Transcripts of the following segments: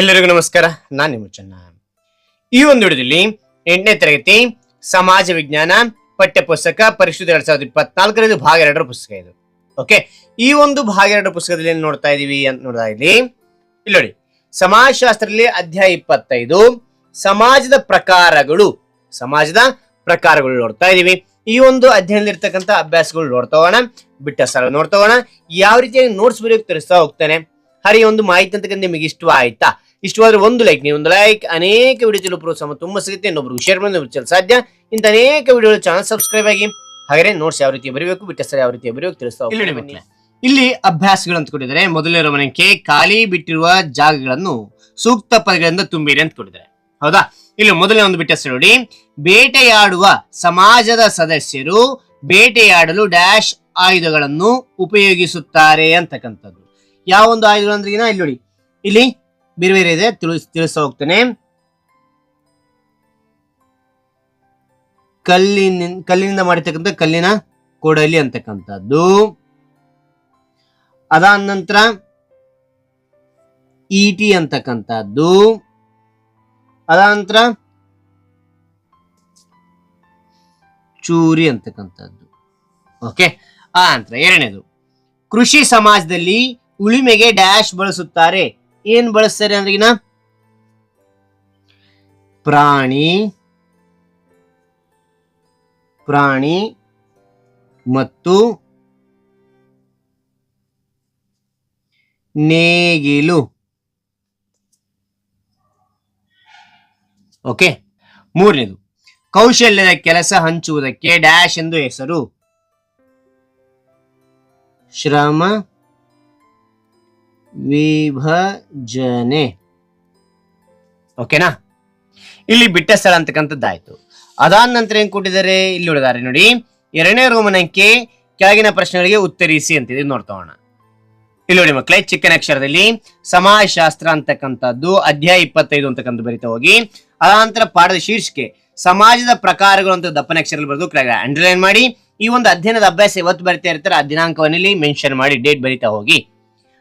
ಎಲ್ಲರಿಗೂ ನಮಸ್ಕಾರ, ನಾನು ನಿಮ್ಮ ಚೆನ್ನ. ಈ ಒಂದು ವಿಡಿಯೋದಲ್ಲಿ ಎಂಟನೇ ತರಗತಿ ಸಮಾಜ ವಿಜ್ಞಾನ ಪಠ್ಯ ಪುಸ್ತಕ ಪರಿಶುದ್ಧ ಎರಡ್ ಸಾವಿರದ ಇಪ್ಪತ್ನಾಲ್ಕರದು ಭಾಗ ಎರಡರ ಪುಸ್ತಕ ಇದು. ಓಕೆ ಈ ಒಂದು ಭಾಗ ಎರಡರ ಪುಸ್ತಕದಲ್ಲಿ ಏನು ನೋಡ್ತಾ ಇದೀವಿ ಅಂತ ನೋಡ್ತಾ ಇಲ್ಲಿ ನೋಡಿ, ಸಮಾಜಶಾಸ್ತ್ರದಲ್ಲಿ ಅಧ್ಯಾಯ ಇಪ್ಪತ್ತೈದು, ಸಮಾಜದ ಪ್ರಕಾರಗಳು. ಸಮಾಜದ ಪ್ರಕಾರಗಳು ನೋಡ್ತಾ ಇದೀವಿ. ಈ ಒಂದು ಅಧ್ಯಯನದಲ್ಲಿರ್ತಕ್ಕಂಥ ಅಭ್ಯಾಸಗಳು ನೋಡ್ತಾ ಹೋಗೋಣ. ಬಿಟ್ಟ ಸ್ಥಳ ನೋಡ್ತಾ ಹೋಗೋಣ. ಯಾವ ರೀತಿಯಾಗಿ ನೋಟ್ಸ್ ಬರೆಯೋಕೆ ತರಿಸ್ತಾ ಹೋಗ್ತಾನೆ. ಹರಿ ಒಂದು ಮಾಹಿತಿ ಅಂತ ನಿಮಗೆ ಇಷ್ಟ ಆಯ್ತಾ? ಇಷ್ಟವಾದ್ರೆ ಒಂದು ಲೈಕ್ ನೀವು ಒಂದು ಲೈಕ್ ಅನೇಕ ವಿಡಿಯೋ ಚಲೋ ಸಮ ತುಂಬ ಸಿಗುತ್ತೆ. ಇನ್ನೊಬ್ರು ಶೇರ್ ಮಾಡಿ ಸಾಧ್ಯ. ಇಂತ ಅನೇಕ ವಿಡಿಯೋ ಚಾನಲ್ ಸಬ್ಸ್ಕ್ರೈಬ್ ಆಗಿ ಹಾಗೆ ನೋಟ್ಸ್ ಯಾವ ರೀತಿ ಬರೀಬೇಕು ಬಿಟ್ಟ ಸರಿ ಯಾವ ರೀತಿ ಬರೀಬೇಕು ತಿಳಿಸ್ತಾ ಇಲ್ಲಿ ಅಭ್ಯಾಸಗಳು ಅಂತ ಕೊಟ್ಟಿದ್ದಾರೆ. ಮೊದಲನೇ ಮನೆಗೆ ಖಾಲಿ ಬಿಟ್ಟಿರುವ ಜಾಗಗಳನ್ನು ಸೂಕ್ತ ಪದಗಳಿಂದ ತುಂಬಿರಿ ಅಂತ ಕೊಟ್ಟಿದ್ದಾರೆ. ಹೌದಾ? ಇಲ್ಲಿ ಮೊದಲನೇ ಒಂದು ಬಿಟ್ಟ ನೋಡಿ. ಬೇಟೆಯಾಡುವ ಸಮಾಜದ ಸದಸ್ಯರು ಬೇಟೆಯಾಡಲು ಡ್ಯಾಶ್ ಆಯುಧಗಳನ್ನು ಉಪಯೋಗಿಸುತ್ತಾರೆ ಅಂತಕ್ಕಂಥದ್ದು. ಯಾವ ಒಂದು ಆಯುಧಗಳು ಅಂದ್ರೆ ಇಲ್ಲಿ ನೋಡಿ. ಇಲ್ಲಿ ಬೇರೆ ಬೇರೆ ಇದೆ ತಿಳಿಸ್ ತಿಳಿಸ್ತಾ ಹೋಗ್ತೇನೆ. ಕಲ್ಲಿನ, ಕಲ್ಲಿನಿಂದ ಮಾಡಿರ್ತಕ್ಕಂಥ ಕಲ್ಲಿನ ಕೊಡಲಿ ಅಂತಕ್ಕಂಥದ್ದು. ಅದಾದ ನಂತರ ಇಟಿ ಅಂತಕ್ಕಂಥದ್ದು. ಅದಾದ ಚೂರಿ ಅಂತಕ್ಕಂಥದ್ದು. ಓಕೆ ಆ ನಂತರ ಎರಡನೇದು. ಕೃಷಿ ಸಮಾಜದಲ್ಲಿ ಉಳಿಮೆಗೆ ಡ್ಯಾಶ್ ಬಳಸುತ್ತಾರೆ. ಏನ್ ಬಳಸ್ತಾರೆ ಅಂದ್ರಿಗಿನ ಪ್ರಾಣಿ ಪ್ರಾಣಿ ಮತ್ತು ನೇಗಿಲು. ಓಕೆ, ಮೂರನೇದು. ಕೌಶಲ್ಯದ ಕೆಲಸ ಹಂಚುವುದಕ್ಕೆ ಡ್ಯಾಶ್ ಎಂದು ಹೆಸರು. ಶ್ರಮ ವಿಭಜನೆ. ಓಕೆನಾ? ಇಲ್ಲಿ ಬಿಟ್ಟ ಸ್ಥಳ ಅಂತಕ್ಕಂಥದ್ದಾಯ್ತು. ಅದಾದ ನಂತರ ಏನ್ ಕೊಟ್ಟಿದ್ದಾರೆ? ಇಲ್ಲಿ ಉಳಿದಾರೆ ನೋಡಿ. ಎರಡನೇ ರೋಮನಂಕೆ ಕೆಳಗಿನ ಪ್ರಶ್ನೆಗಳಿಗೆ ಉತ್ತರಿಸಿ ಅಂತ ಇದು ನೋಡ್ತಾ ಹೋಗೋಣ. ಇಲ್ಲಿ ನೋಡಿ ಮಕ್ಕಳೇ, ಚಿಕ್ಕನ ಅಕ್ಷರದಲ್ಲಿ ಸಮಾಜಶಾಸ್ತ್ರ ಅಂತಕ್ಕಂಥದ್ದು ಅಧ್ಯಾಯ ಇಪ್ಪತ್ತೈದು ಅಂತಕ್ಕಂಥ ಬರಿತಾ ಹೋಗಿ. ಅದಾನಂತರ ಪಾಠದ ಶೀರ್ಷಿಕೆ, ಸಮಾಜದ ಪ್ರಕಾರಗಳು ಅಂತ ದಪ್ಪನ ಅಕ್ಷರದಲ್ಲಿ ಬರೆದು ಅಂಡರ್ಲೈನ್ ಮಾಡಿ. ಈ ಒಂದು ಅಧ್ಯಯನದ ಅಭ್ಯಾಸ ಇವತ್ತು ಬರಿತಾ ಇರ್ತಾರೆ ಆ ದಿನಾಂಕವನ್ನಲ್ಲಿ ಮೆನ್ಷನ್ ಮಾಡಿ ಡೇಟ್ ಬರಿತಾ ಹೋಗಿ.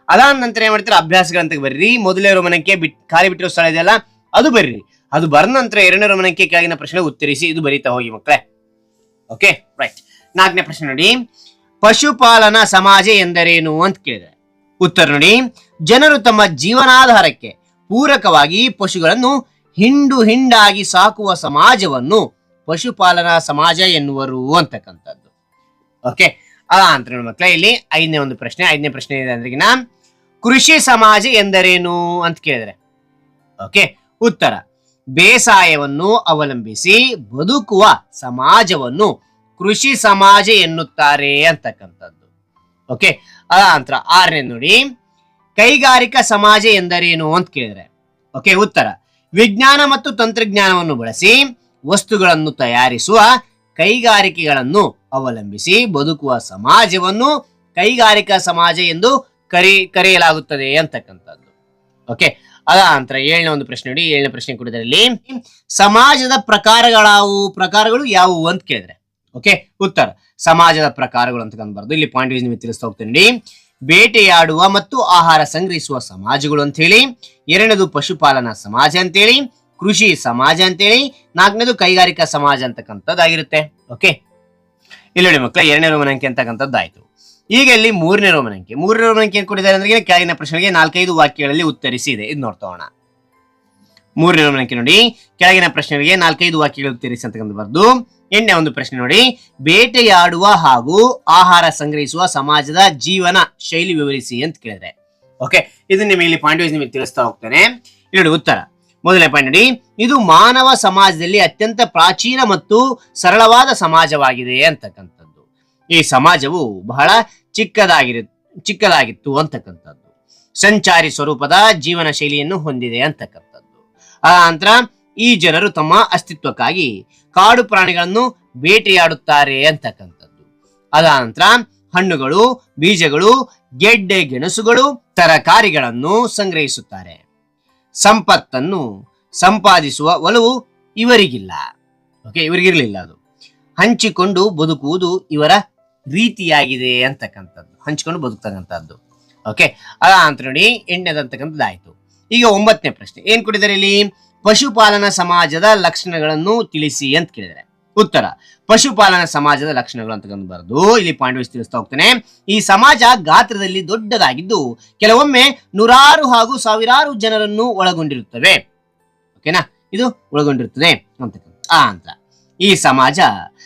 ಅದಾದ ನಂತರ ಏನ್ ಮಾಡ್ತಾರೆ? ಅಭ್ಯಾಸಗಳಂತ ಬರ್ರಿ. ಮೊದಲೇ ರೋಮನಕ್ಕೆ ಬಿಟ್, ಖಾಲಿ ಬಿಟ್ಟಿರೋ ಸ್ಥಳ ಇದೆಯಲ್ಲ, ಅದು ಬರ್ರಿ. ಅದು ಬರ್ ನಂತರ ಎರಡನೇ ರೋಮನಕ್ಕೆ ಕೆಳಗಿನ ಪ್ರಶ್ನೆ ಉತ್ತರಿಸಿ ಇದು ಬರೀತಾ ಹೋಗಿ ಮಕ್ಕಳೇ. ಓಕೆ ರೈಟ್ ನಾಲ್ಕನೇ ಪ್ರಶ್ನೆ ನೋಡಿ. ಪಶುಪಾಲನಾ ಸಮಾಜ ಎಂದರೇನು ಅಂತ ಕೇಳಿದೆ ಉತ್ತರ ನೋಡಿ. ಜನರು ತಮ್ಮ ಜೀವನಾಧಾರಕ್ಕೆ ಪೂರಕವಾಗಿ ಪಶುಗಳನ್ನು ಹಿಂಡು ಹಿಂಡಾಗಿ ಸಾಕುವ ಸಮಾಜವನ್ನು ಪಶುಪಾಲನಾ ಸಮಾಜ ಎನ್ನುವರು ಅಂತಕ್ಕಂಥದ್ದು. ಓಕೆ ಆ ಅಂತ ನೋಡಿ ಮಕ್ಕಳೇ ಇಲ್ಲಿ ಐದನೇ ಒಂದು ಪ್ರಶ್ನೆ, ಐದನೇ ಪ್ರಶ್ನೆ ಇದೆ ಅಂದ್ರಿಗಿನ ಕೃಷಿ ಸಮಾಜ ಎಂದರೇನು ಅಂತ ಕೇಳಿದ್ರೆ ಓಕೆ ಉತ್ತರ, ಬೇಸಾಯವನ್ನು ಅವಲಂಬಿಸಿ ಬದುಕುವ ಸಮಾಜವನ್ನು ಕೃಷಿ ಸಮಾಜ ಎನ್ನುತ್ತಾರೆ ಅಂತಕ್ಕಂಥದ್ದು ಓಕೆ ಅದ ನಂತರ ಆರನೇ ನೋಡಿ, ಕೈಗಾರಿಕಾ ಸಮಾಜ ಎಂದರೇನು ಅಂತ ಕೇಳಿದ್ರೆ ಓಕೆ ಉತ್ತರ, ವಿಜ್ಞಾನ ಮತ್ತು ತಂತ್ರಜ್ಞಾನವನ್ನು ಬಳಸಿ ವಸ್ತುಗಳನ್ನು ತಯಾರಿಸುವ ಕೈಗಾರಿಕೆಗಳನ್ನು ಅವಲಂಬಿಸಿ ಬದುಕುವ ಸಮಾಜವನ್ನು ಕೈಗಾರಿಕಾ ಸಮಾಜ ಎಂದು ಕರಿ, ಕರೆಯಲಾಗುತ್ತದೆ ಅಂತಕ್ಕಂಥದ್ದು. ಓಕೆ ಅದ ನಂತರ ಏಳನೇ ಒಂದು ಪ್ರಶ್ನೆ ನೋಡಿ. ಏಳನೇ ಪ್ರಶ್ನೆ ಕೊಡಿದ್ರಲ್ಲಿ ಸಮಾಜದ ಪ್ರಕಾರಗಳಾವು, ಪ್ರಕಾರಗಳು ಯಾವುವು ಅಂತ ಕೇಳಿದ್ರೆ? ಓಕೆ ಉತ್ತರ, ಸಮಾಜದ ಪ್ರಕಾರಗಳು ಅಂತ ಕಂಡ್ಬಾರ್ದು. ಇಲ್ಲಿ ಪಾಯಿಂಟ್ ವೈಸ್ ನಿಮಗೆ ತಿಳಿಸ್ತಾ ಹೋಗ್ತೇನೆ ನೋಡಿ. ಬೇಟೆಯಾಡುವ ಮತ್ತು ಆಹಾರ ಸಂಗ್ರಹಿಸುವ ಸಮಾಜಗಳು ಅಂತ ಹೇಳಿ. ಎರಡನೇದು ಪಶುಪಾಲನಾ ಸಮಾಜ ಅಂತೇಳಿ ಕೃಷಿ ಸಮಾಜ ಅಂತೇಳಿ ನಾಲ್ಕನೇದು ಕೈಗಾರಿಕಾ ಸಮಾಜ ಅಂತಕ್ಕಂಥದ್ದಾಗಿರುತ್ತೆ. ಓಕೆ ಇಲ್ಲಿ ನೋಡಿ ಮಕ್ಕಳ ಎರಡನೇ ರೋಮನಂಕೆ ಅಂತಕ್ಕಂಥದ್ದಾಯ್ತು. ಈಗ ಇಲ್ಲಿ ಮೂರನೇ ರೋಮನಂಕೆ ಮೂರನೇ ರೋಮನಂಕೆ ಏನು ಕೊಟ್ಟಿದ್ದಾರೆ ಅಂದ್ರೆ ಕೆಳಗಿನ ಪ್ರಶ್ನೆಗೆ ನಾಲ್ಕೈದು ವಾಕ್ಯಗಳಲ್ಲಿ ಉತ್ತರಿಸಿ ಇದೆ. ಇದು ನೋಡ್ತೋಣ ಮೂರನೇ ರೋಮನಂಕೆ ನೋಡಿ. ಕೆಳಗಿನ ಪ್ರಶ್ನೆಗಳಿಗೆ ನಾಲ್ಕೈದು ವಾಕ್ಯಗಳು ಉತ್ತರಿಸಿ ಅಂತಕ್ಕಂಥ ಬರ್ದು, ಎಣ್ಣೆ ಒಂದು ಪ್ರಶ್ನೆ ನೋಡಿ. ಬೇಟೆಯಾಡುವ ಹಾಗೂ ಆಹಾರ ಸಂಗ್ರಹಿಸುವ ಸಮಾಜದ ಜೀವನ ಶೈಲಿ ವಿವರಿಸಿ ಅಂತ ಕೇಳಿದ್ರೆ. ಓಕೆ ಇದು ನಿಮಗೆ ಇಲ್ಲಿ ಪಾಯಿಂಟ್ ನಿಮಗೆ ತಿಳಿಸ್ತಾ ಹೋಗ್ತೇನೆ. ಇಲ್ಲಿ ಉತ್ತರ. ಮೊದಲನೇ ಪಾಯಿಂಟ್ ನೋಡಿ. ಇದು ಮಾನವ ಸಮಾಜದಲ್ಲಿ ಅತ್ಯಂತ ಪ್ರಾಚೀನ ಮತ್ತು ಸರಳವಾದ ಸಮಾಜವಾಗಿದೆ ಅಂತಕ್ಕಂಥದ್ದು. ಈ ಸಮಾಜವು ಬಹಳ ಚಿಕ್ಕದಾಗಿರು, ಚಿಕ್ಕದಾಗಿತ್ತು ಅಂತಕ್ಕಂಥದ್ದು. ಸಂಚಾರಿ ಸ್ವರೂಪದ ಜೀವನ ಶೈಲಿಯನ್ನು ಹೊಂದಿದೆ ಅಂತಕ್ಕಂಥದ್ದು. ಆ ನಂತರ ಈ ಜನರು ತಮ್ಮ ಅಸ್ತಿತ್ವಕ್ಕಾಗಿ ಕಾಡು ಪ್ರಾಣಿಗಳನ್ನು ಬೇಟೆಯಾಡುತ್ತಾರೆ ಅಂತಕ್ಕಂಥದ್ದು. ಅದ ನಂತರ ಹಣ್ಣುಗಳು, ಬೀಜಗಳು, ಗೆಡ್ಡೆ ಗೆಣಸುಗಳು, ತರಕಾರಿಗಳನ್ನು ಸಂಗ್ರಹಿಸುತ್ತಾರೆ. ಸಂಪತ್ತನ್ನು ಸಂಪಾದಿಸುವ ಒಲವು ಇವರಿಗಿಲ್ಲ. ಓಕೆ ಇವರಿಗಿರಲಿಲ್ಲ ಅದು. ಹಂಚಿಕೊಂಡು ಬದುಕುವುದು ಇವರ ರೀತಿಯಾಗಿದೆ ಅಂತಕ್ಕಂಥದ್ದು. ಹಂಚಿಕೊಂಡು ಬದುಕ್ತಕ್ಕಂಥದ್ದು. ಓಕೆ ಅದ ಅಂತ ನೋಡಿ ಎಂಟನೇದಂತಕ್ಕಂಥದ್ದು ಆಯ್ತು ಈಗ ಒಂಬತ್ತನೇ ಪ್ರಶ್ನೆ. ಏನ್ ಕೊಟ್ಟಿದ್ದಾರೆ ಇಲ್ಲಿ? ಪಶುಪಾಲನಾ ಸಮಾಜದ ಲಕ್ಷಣಗಳನ್ನು ತಿಳಿಸಿ ಅಂತ ಕೇಳಿದ್ದಾರೆ. ಉತ್ತರ. ಪಶುಪಾಲನಾ ಸಮಾಜದ ಲಕ್ಷಣಗಳು ಅಂತ ಬರೆದು ಇಲ್ಲಿ ಪಾಂಡವಿಸ್ ತಿಳಿಸ್ತಾ ಹೋಗ್ತಾನೆ. ಈ ಸಮಾಜ ಗಾತ್ರದಲ್ಲಿ ದೊಡ್ಡದಾಗಿದ್ದು ಕೆಲವೊಮ್ಮೆ ನೂರಾರು ಹಾಗೂ ಸಾವಿರಾರು ಜನರನ್ನು ಒಳಗೊಂಡಿರುತ್ತವೆ. ಓಕೆನಾ? ಇದು ಒಳಗೊಂಡಿರುತ್ತದೆ ಆ ಅಂತ. ಈ ಸಮಾಜ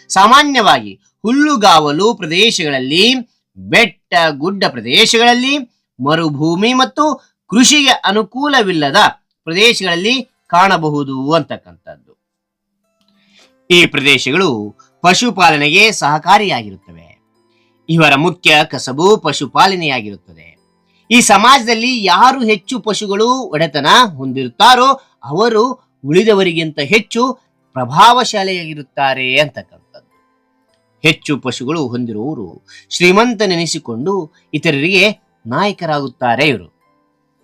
ಸಾಮಾನ್ಯವಾಗಿ ಹುಲ್ಲುಗಾವಲು ಪ್ರದೇಶಗಳಲ್ಲಿ, ಬೆಟ್ಟ, ಗುಡ್ಡ ಪ್ರದೇಶಗಳಲ್ಲಿ, ಮರುಭೂಮಿ ಮತ್ತು ಕೃಷಿಗೆ ಅನುಕೂಲವಿಲ್ಲದ ಪ್ರದೇಶಗಳಲ್ಲಿ ಕಾಣಬಹುದು ಅಂತಕ್ಕಂಥದ್ದು ಈ ಪ್ರದೇಶಗಳು ಪಶುಪಾಲನೆಗೆ ಸಹಕಾರಿಯಾಗಿರುತ್ತವೆ. ಇವರ ಮುಖ್ಯ ಕಸಬು ಪಶುಪಾಲನೆಯಾಗಿರುತ್ತದೆ. ಈ ಸಮಾಜದಲ್ಲಿ ಯಾರು ಹೆಚ್ಚು ಪಶುಗಳು ಒಡೆತನ ಹೊಂದಿರುತ್ತಾರೋ ಅವರು ಉಳಿದವರಿಗಿಂತ ಹೆಚ್ಚು ಪ್ರಭಾವಶಾಲಿಯಾಗಿರುತ್ತಾರೆ ಅಂತಕ್ಕಂಥದ್ದು. ಹೆಚ್ಚು ಪಶುಗಳು ಹೊಂದಿರುವವರು ಶ್ರೀಮಂತನೆನಿಸಿಕೊಂಡು ಇತರರಿಗೆ ನಾಯಕರಾಗುತ್ತಾರೆ ಇವರು.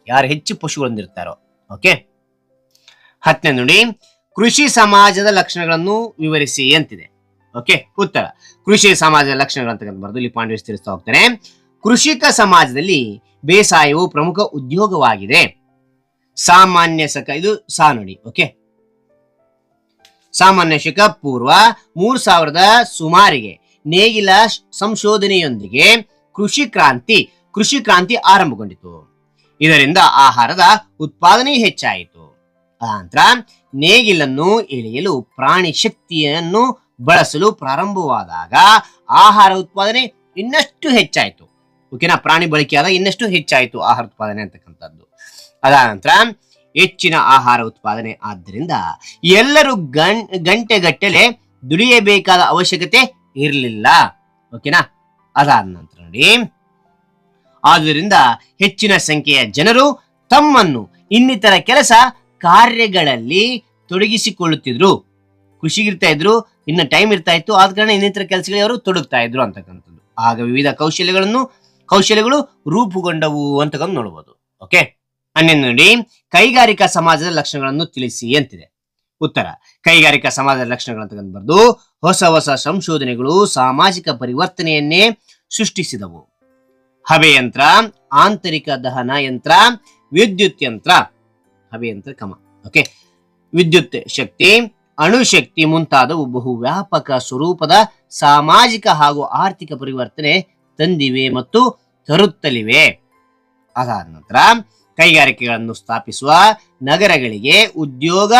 ಯಾರು ಹೆಚ್ಚು ಪಶುಗಳು ಹೊಂದಿರುತ್ತಾರೋ, ಓಕೆ? ಹತ್ತನೇ ನೋಡಿ ಕೃಷಿ ಸಮಾಜದ ಲಕ್ಷಣಗಳನ್ನು ವಿವರಿಸಿ ಅಂತಿದೆ. ಓಕೆ ಉತ್ತರ. ಕೃಷಿ ಸಮಾಜದ ಲಕ್ಷಣಗಳು ಅಂತ ಬರೆದು ಇಲ್ಲಿ ಪಾಂಡವೇಶ್ ತಿಳಿಸ್ತಾ ಹೋಗ್ತಾರೆ ಕೃಷಿಕ ಸಮಾಜದಲ್ಲಿ ಬೇಸಾಯವು ಪ್ರಮುಖ ಉದ್ಯೋಗವಾಗಿದೆ. ಸಾಮಾನ್ಯ ಸಕ ಇದು ಸಾನುಡಿ ಓಕೆ ಸಾಮಾನ್ಯ ಶಕ ಪೂರ್ವ ಮೂರ್ ಸಾವಿರದ ಸುಮಾರಿಗೆ ನೇಗಿಲ ಸಂಶೋಧನೆಯೊಂದಿಗೆ ಕೃಷಿ ಕ್ರಾಂತಿ ಕೃಷಿ ಕ್ರಾಂತಿ ಆರಂಭಗೊಂಡಿತು. ಇದರಿಂದ ಆಹಾರದ ಉತ್ಪಾದನೆ ಹೆಚ್ಚಾಯಿತು. ಆನಂತರ ನೇಗಿಲನ್ನು ಎಳೆಯಲು ಪ್ರಾಣಿ ಶಕ್ತಿಯನ್ನು ಬಳಸಲು ಪ್ರಾರಂಭವಾದಾಗ ಆಹಾರ ಉತ್ಪಾದನೆ ಇನ್ನಷ್ಟು ಹೆಚ್ಚಾಯಿತು. ಓಕೆನಾ? ಪ್ರಾಣಿ ಬಳಕೆಯಾದ ಇನ್ನಷ್ಟು ಹೆಚ್ಚಾಯಿತು ಆಹಾರ ಉತ್ಪಾದನೆ ಅಂತಕ್ಕಂಥದ್ದು. ಅದಾದ ನಂತರ ಹೆಚ್ಚಿನ ಆಹಾರ ಉತ್ಪಾದನೆ ಆದ್ದರಿಂದ ಎಲ್ಲರೂ ಗಂ, ಗಂಟೆಗಟ್ಟಲೆ ದುಡಿಯಬೇಕಾದ ಅವಶ್ಯಕತೆ ಇರಲಿಲ್ಲ. ಓಕೆನಾ? ಅದಾದ ನಂತರ ನೋಡಿ. ಆದ್ದರಿಂದ ಹೆಚ್ಚಿನ ಸಂಖ್ಯೆಯ ಜನರು ತಮ್ಮನ್ನು ಇನ್ನಿತರ ಕೆಲಸ ಕಾರ್ಯಗಳಲ್ಲಿ ತೊಡಗಿಸಿಕೊಳ್ಳುತ್ತಿದ್ರು. ಖುಷಿಗಿರ್ತಾ ಇದ್ರು, ಇನ್ನ ಟೈಮ್ ಇರ್ತಾ ಇತ್ತು, ಆದ ಕಾರಣ ಇನ್ನಿತರ ಕೆಲಸಗಳಿಗೆ ಅವರು ತೊಡಗ್ತಾ ಇದ್ರು ಅಂತಕ್ಕಂಥದ್ದು. ಆಗ ವಿವಿಧ ಕೌಶಲ್ಯಗಳನ್ನು, ಕೌಶಲ್ಯಗಳು ರೂಪುಗೊಂಡವು ಅಂತಕ್ಕಂಥ ನೋಡಬಹುದು ಓಕೆ ಹನ್ನೊಂದು ನೋಡಿ, ಕೈಗಾರಿಕಾ ಸಮಾಜದ ಲಕ್ಷಣಗಳನ್ನು ತಿಳಿಸಿ ಅಂತಿದೆ. ಉತ್ತರ, ಕೈಗಾರಿಕಾ ಸಮಾಜದ ಲಕ್ಷಣಗಳು ಅಂತ ಬರೆದು, ಹೊಸ ಹೊಸ ಸಂಶೋಧನೆಗಳು ಸಾಮಾಜಿಕ ಪರಿವರ್ತನೆಯನ್ನೇ ಸೃಷ್ಟಿಸಿದವು. ಹಬೆಯಂತ್ರ ಆಂತರಿಕ ದಹನ ಯಂತ್ರ, ವಿದ್ಯುತ್ ಯಂತ್ರ. ಹಬೆಯಂತ್ರ ಕಮ ಓಕೆ ವಿದ್ಯುತ್ ಶಕ್ತಿ ಅಣುಶಕ್ತಿ ಮುಂತಾದವು ಬಹು ವ್ಯಾಪಕ ಸ್ವರೂಪದ ಸಾಮಾಜಿಕ ಹಾಗೂ ಆರ್ಥಿಕ ಪರಿವರ್ತನೆ ತಂದಿವೆ ಮತ್ತು ತರುತ್ತಲಿವೆ. ಅದಾದ ನಂತರ ಕೈಗಾರಿಕೆಗಳನ್ನು ಸ್ಥಾಪಿಸುವ ನಗರಗಳಿಗೆ ಉದ್ಯೋಗ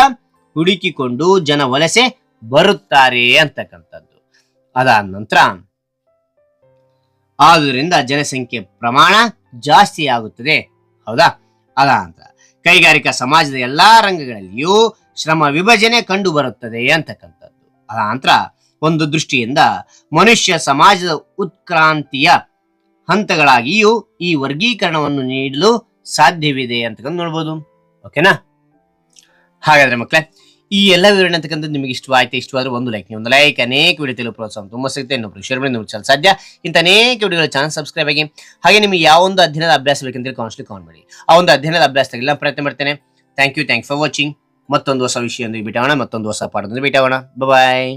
ಹುಡುಕಿಕೊಂಡು ಜನ ವಲಸೆ ಬರುತ್ತಾರೆ ಅಂತಕ್ಕಂಥದ್ದು. ಅದಾದ ನಂತರ ಆದುದರಿಂದ ಜನಸಂಖ್ಯೆ ಪ್ರಮಾಣ ಜಾಸ್ತಿ ಆಗುತ್ತದೆ ಹೌದಾ? ಅದಾದ ನಂತರ ಕೈಗಾರಿಕಾ ಸಮಾಜದ ಎಲ್ಲಾ ರಂಗಗಳಲ್ಲಿಯೂ ಶ್ರಮ ವಿಭಜನೆ ಕಂಡು ಬರುತ್ತದೆ ಅಂತಕ್ಕಂಥದ್ದು. ಅದಾದ ನಂತರ ಒಂದು ದೃಷ್ಟಿಯಿಂದ ಮನುಷ್ಯ ಸಮಾಜದ ಉತ್ಕ್ರಾಂತಿಯ ಹಂತಗಳಾಗಿಯೂ ಈ ವರ್ಗೀಕರಣವನ್ನು ನೀಡಲು ಸಾಧ್ಯವಿದೆ ಅಂತಕ್ಕಂಥ ನೋಡ್ಬೋದು. ಓಕೆನಾ ಹಾಗಾದ್ರೆ ಮಕ್ಕಳೇ ಈ ಎಲ್ಲ ವಿವರಣೆ ಅಂತಕ್ಕಂಥದ್ದು ನಿಮಗೆ ಇಷ್ಟವಾಯ್ತು, ಇಷ್ಟವಾದ್ರೆ ಒಂದು ಲೈಕ್ ನೀವು ಒಂದು ಲೈಕ್ ಅನೇಕ ವಿಡಿಯೋ ತಿಳಿಯಲು ಪ್ರೋತ್ಸಾಹ ತುಂಬ ಸಿಗುತ್ತೆ. ಇನ್ನೊಬ್ರು ಶೇರ್ ಮಾಡಿ ಚಾನಲ್ ಸಾಧ್ಯ. ಇಂಥ ಅನೇಕ ವಿಡಿಯೋಗಳ ಚಾನಲ್ ಸಬ್ಸ್ಕ್ರೈಬ್ ಆಗಿ, ಹಾಗೆ ನಿಮಗೆ ಯಾವ ಒಂದು ಅಧ್ಯಯನದ ಅಭ್ಯಾಸ ಬೇಕಂತೇಳಿ ಕಾನ್ಸ್ಟ್ಲಿ ಕಾಲ್ ಮಾಡಿ. ಆ ಒಂದು ಅಧ್ಯಯನದ ಅಭ್ಯಾಸದಲ್ಲಿ ಪ್ರಯತ್ನ ಮಾಡ್ತೇನೆ. Thank you thank for watching ಮತ್ತೊಂದು ಹೊಸ ವಿಷಯ ಬಿಟ್ಟೋಣ ಮತ್ತೊಂದು ಹೊಸ ಪಾಠದೊಂದು ಬಿಟ್ಟೋಣ ಬಾಯ್